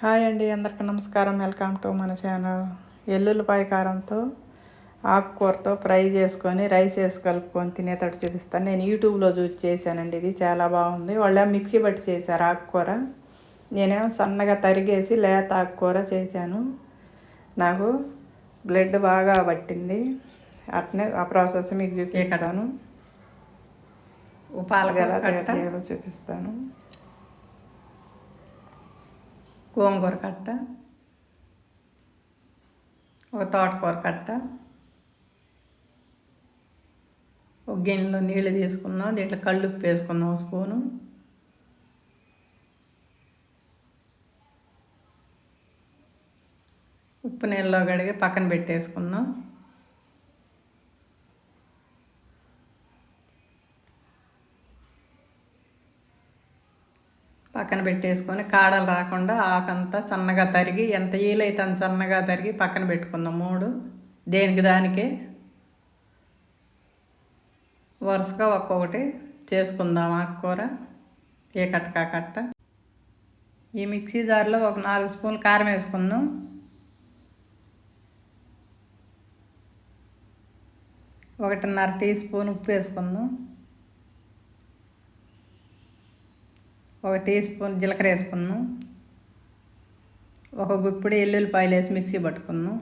Hi అండి అందరికీ నమస్కారం. వెల్కమ్ టు మన ఛానల్. ఎల్లుల్లిపాయ కారంతో ఆకుకూరతో ఫ్రై చేసుకొని రైస్ వేసి కలుపుకొని తినేటట్టు చూపిస్తాను. నేను యూట్యూబ్లో చూసి చేశానండి ఇది చాలా బాగుంది. వాళ్ళ మిక్సీ బట్టి చేశారు ఆకుకూర. నేనేమో సన్నగా తరిగేసి లేత ఆకుకూర చేశాను. నాకు బ్లడ్ బాగా పట్టింది. అట్నే ఆ ప్రాసెస్ మీకు చూపిస్తాను. తయారు చేయాలో చూపిస్తాను. గోంగూర కట్ట ఒక తోటకూర కట్ట ఒక గిన్నెలో నీళ్ళు తీసుకుందాం దీంట్లో కళ్ళు ఉప్పు వేసుకుందాం ఒక స్పూను. ఉప్పు నీళ్ళలో కడిగి పక్కన పెట్టేసుకుందాం. పక్కన పెట్టేసుకొని కాడలు రాకుండా ఆకంతా సన్నగా తరిగి ఎంత ఈలైతే అంత సన్నగా తరిగి పక్కన పెట్టుకుందాం. మూడు. దేనికి దానికే? వరుసగా ఒక్కొక్కటి చేసుకుందాం ఆకుకూర. ఏ కట్టకా కట్ట? ఈ మిక్సీ జార్లో ఒక నాలుగు స్పూన్లు కారం వేసుకుందాం. ఒకటిన్నర టీ స్పూన్ ఉప్పు వేసుకుందాం. ఒక టీ స్పూన్ జీలకర్ర వేసుకున్నాం. ఒక గుప్పిడి ఎల్లుల్లిపాయలు వేసి మిక్సీ పట్టుకున్నాం.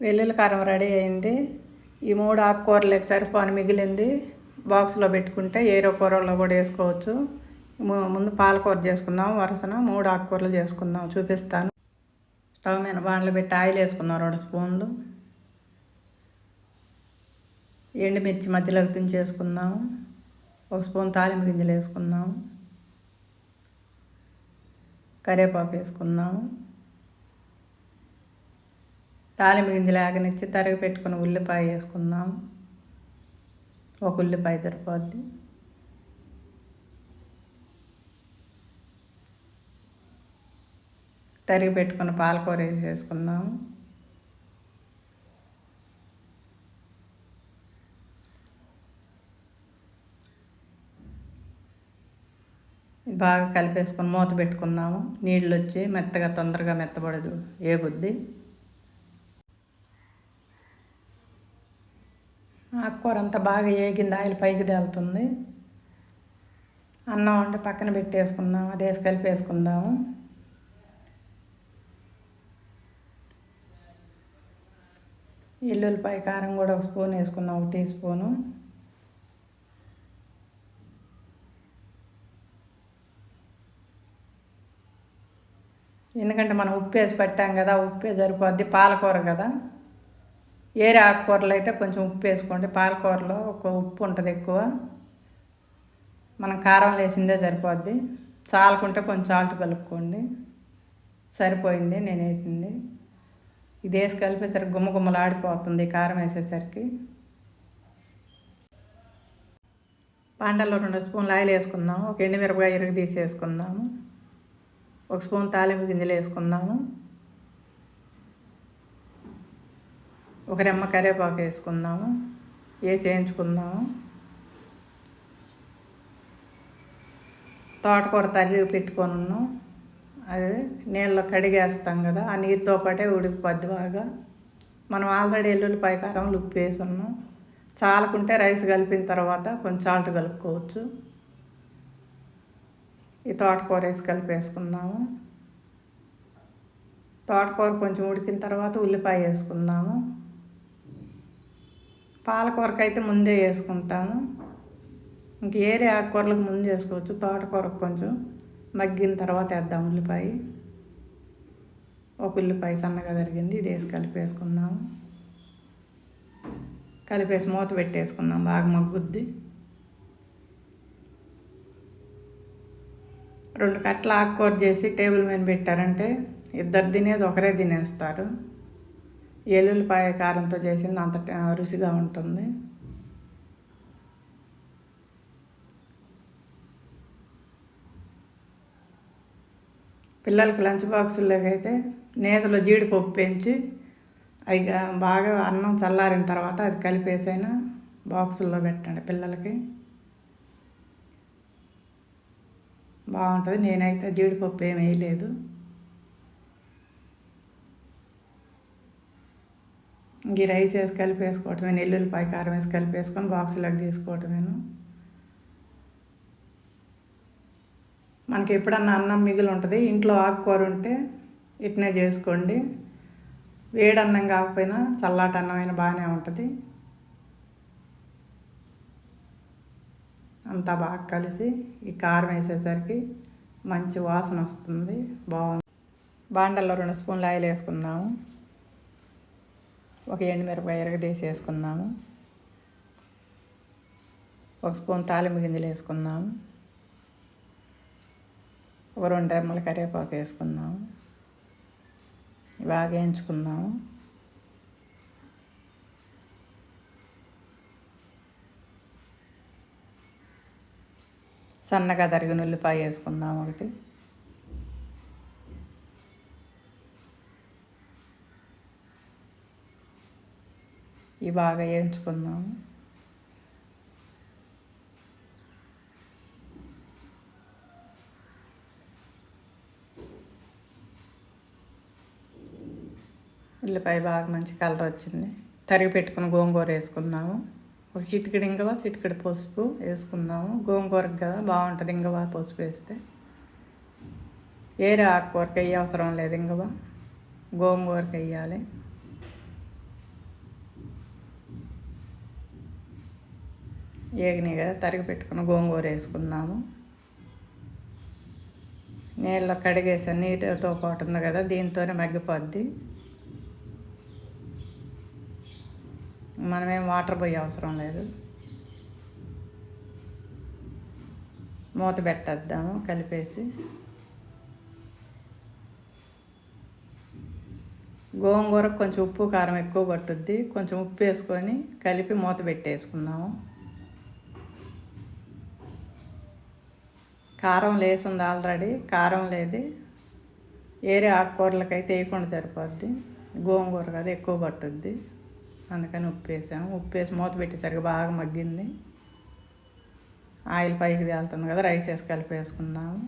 వెల్లుల్లి కారం రెడీ అయింది. ఈ మూడు ఆకుకూరలకు సరిపోని మిగిలింది. బాక్స్లో పెట్టుకుంటే ఏరో కూరల్లో కూడా వేసుకోవచ్చు. ముందు పాలకూర చేసుకుందాం వరుసన మూడు ఆకుకూరలు చేసుకుందాం చూపిస్తాను. స్టవ్ మీద బాండ్లు పెట్టి ఆయిల్ వేసుకుందాం రెండు స్పూన్లు. ఎండుమిర్చి మధ్యలోకి తుంచేసుకుందాము ఒక స్పూన్ తాలింపు గింజలు వేసుకుందాం. కరివేపాకు వేసుకుందాం. తాలింపు గింజలు ఆగనిచ్చి తరిగి పెట్టుకుని ఉల్లిపాయ వేసుకుందాం. ఒక ఉల్లిపాయ సరిపోద్ది. తరిగి పెట్టుకున్న పాలకూర వేసేసుకుందాం. ఇది బాగా కలిపేసుకొని మూత పెట్టుకుందాము. నీళ్ళు వచ్చి మెత్తగా తొందరగా మెత్తబడదు ఏగుద్ది. ఆకుకూర అంతా బాగా ఏగింది ఆయిల్ పైకి తేలుతుంది. అన్నం వండి పక్కన పెట్టేసుకుందాం అది వేసి కలిపేసుకుందాము. ఎల్లుల్లిపాయ కారం కూడా ఒక స్పూన్ వేసుకుందాం ఒక టీ స్పూను. ఎందుకంటే మనం ఉప్పు వేసి పెట్టాం కదా ఉప్పే సరిపోద్ది పాలకూర కదా. ఏరే ఆకుకూరలు అయితే కొంచెం ఉప్పు వేసుకోండి పాలకూరలో ఒక ఉప్పు ఉంటుంది ఎక్కువ. మనం కారం వేసిందే సరిపోద్ది. చాలకుంటే కొంచెం సాల్ట్ కలుపుకోండి. సరిపోయింది నేను వేసింది. ఇది వేసి కలిపేసరికి గుమ్మ గుమ్మలాడిపోతుంది కారం వేసేసరికి. పాండల్లో రెండు స్పూన్లు ఆయిల్ వేసుకుందాం. ఒక ఎండుమిరపకాయ ఇరుగు తీసేసుకుందాము ఒక స్పూన్ తాలింపు గింజలు వేసుకుందాము. ఒక రెమ్మ కరివేపాకు వేసుకుందాము. వేసి వేయించుకుందాము తోటకూర తరిగి పెట్టుకొని ఉన్నాం. అది నీళ్ళలో కడిగేస్తాం కదా ఆ నీరుతో పాటే ఉడికిపోద్ది బాగా. మనం ఆల్రెడీ ఎల్లుల్లిపాయ కారం ఉప్పు వేసున్నాం. చాలకుంటే రైస్ కలిపిన తర్వాత కొంచెం సాల్ట్ కలుపుకోవచ్చు. ఈ తోటకూర వేసి కలిపేసుకుందాము తోటకూర కొంచెం ఉడికిన తర్వాత ఉల్లిపాయ వేసుకుందాము. పాలకూరకు అయితే ముందే వేసుకుంటాము. ఇంక ఏరే ఆకుకూరలకు ముందు వేసుకోవచ్చు. తోటకూరకు కొంచెం మగ్గిన తర్వాత వేద్దాం ఉల్లిపాయ. ఒక ఉల్లిపాయ సన్నగా జరిగింది ఇది వేసి కలిపేసుకుందాము కలిపేసి మూత పెట్టేసుకుందాం. బాగా మగ్గుద్ది. రెండు కట్టలు ఆకుకూర చేసి టేబుల్ మీద పెట్టారంటే ఇద్దరు తినేది ఒకరే తినేస్తారు. ఎల్లుల్లిపాయ కారంతో చేసింది అంత రుచిగా ఉంటుంది. పిల్లలకి లంచ్ బాక్సుల్లోకి అయితే నేతలో జీడిపప్పు పెంచి అవి బాగా అన్నం చల్లారిన తర్వాత అది కలిపేసైనా బాక్సుల్లో పెట్టండి పిల్లలకి. బాగుంటుంది. నేనైతే జీడిపప్పు ఏమి వేయలేదు. ఇంక రైస్ వేసి కలిపేసుకోవటమే నెల్లుల్లిపాయ కారం వేసి కలిపేసుకొని బాక్సులకు తీసుకోవటమేను. మనకి ఎప్పుడన్నా అన్నం మిగిలి ఉంటుంది ఇంట్లో ఆకుకూర ఉంటే ఇట్నే చేసుకోండి. వేడన్నం కాకపోయినా చల్లాటి అన్నమైనా బాగానే ఉంటుంది. అంతా బాగా కలిసి ఈ కారం వేసేసరికి మంచి వాసన వస్తుంది. బాగుంది. బాండల్లో రెండు స్పూన్లు ఆయిల్ వేసుకుందాము. ఒక ఎండుమిరపకాయ ఎరగదీసి వేసుకుందాము. ఒక స్పూన్ తాలింపు గింజలు వేసుకుందాము. ఒక రెండు రెమ్మల కరివేపాకు వేసుకుందాము. బాగా వేయించుకుందాము. సన్నగా తరిగిన ఉల్లిపాయ వేసుకుందాం ఒకటి. ఇవి బాగా వేయించుకుందాము ఉల్లిపాయ బాగా మంచి కలర్ వచ్చింది. తరిగి పెట్టుకుని గోంగూర వేసుకుందాము. ఒక చిటికెడు ఇంగవా చిటికెడు పసుపు వేసుకుందాము. గోంగూరకు కదా బాగుంటుంది ఇంగవా పసుపు వేస్తే. ఏరే ఆకుకూరకి అయ్యే అవసరం లేదు ఇంగవా గోంగూరకు వేయాలి. ఏగినాయి కదా తరిగి పెట్టుకుని గోంగూర వేసుకుందాము. నీళ్ళలో కడిగేసాను నీటితో పాటు ఉంది కదా దీంతోనే మగ్గిపోద్ది. మనమేం వాటర్ పోయే అవసరం లేదు. మూత పెట్టేద్దాము కలిపేసి. గోంగూర కొంచెం ఉప్పు కారం ఎక్కువ పట్టుద్ది. కొంచెం ఉప్పు వేసుకొని కలిపి మూత పెట్టేసుకుందాము. కారం లేసింది ఆల్రెడీ. కారం లేదు. ఏరే ఆకుకూరలకైతే వేయకుండా సరిపోద్ది. గోంగూర కదా ఎక్కువ పట్టుద్ది. అందుకని ఉప్పు వేసాము ఉప్పు వేసి మూత పెట్టేసరికి బాగా మగ్గింది. ఆయిల్ పైకి తేలుతుంది కదా రైస్ వేసి కలిపేసుకుందాము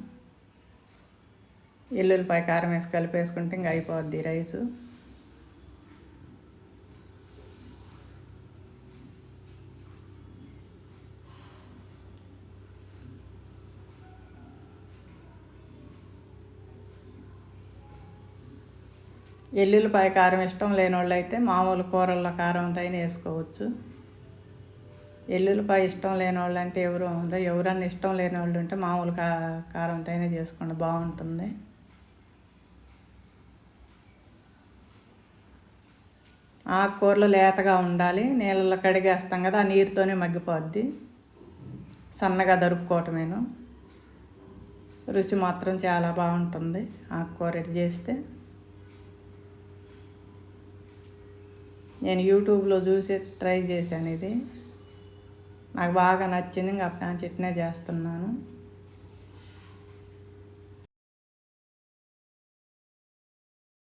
ఎల్లుల్లిపాయ కారం వేసి కలిపేసుకుంటే ఇంక అయిపోద్ది రైసు. ఎల్లుల్లిపాయ కారం ఇష్టం లేని వాళ్ళు అయితే మామూలు కూరల్లో కారం తైన వేసుకోవచ్చు. ఎల్లుల్లిపాయ ఇష్టం లేని వాళ్ళు అంటే ఎవరు ఉండరు. ఎవరన్నా ఇష్టం లేని వాళ్ళు ఉంటే మామూలు కా కారం తైన చేసుకోండి. బాగుంటుంది. ఆకుకూరలు లేతగా ఉండాలి. నీళ్ళలో కడిగేస్తాం కదా ఆ నీరుతోనే మగ్గిపోద్ది. సన్నగా దొరుకుకోవటమేను. రుచి మాత్రం చాలా బాగుంటుంది. ఆకుకూర చేస్తే. నేను యూట్యూబ్లో చూసి ట్రై చేశాను ఇది. నాకు బాగా నచ్చింది ఇంకా నా చెట్నే చేస్తున్నాను.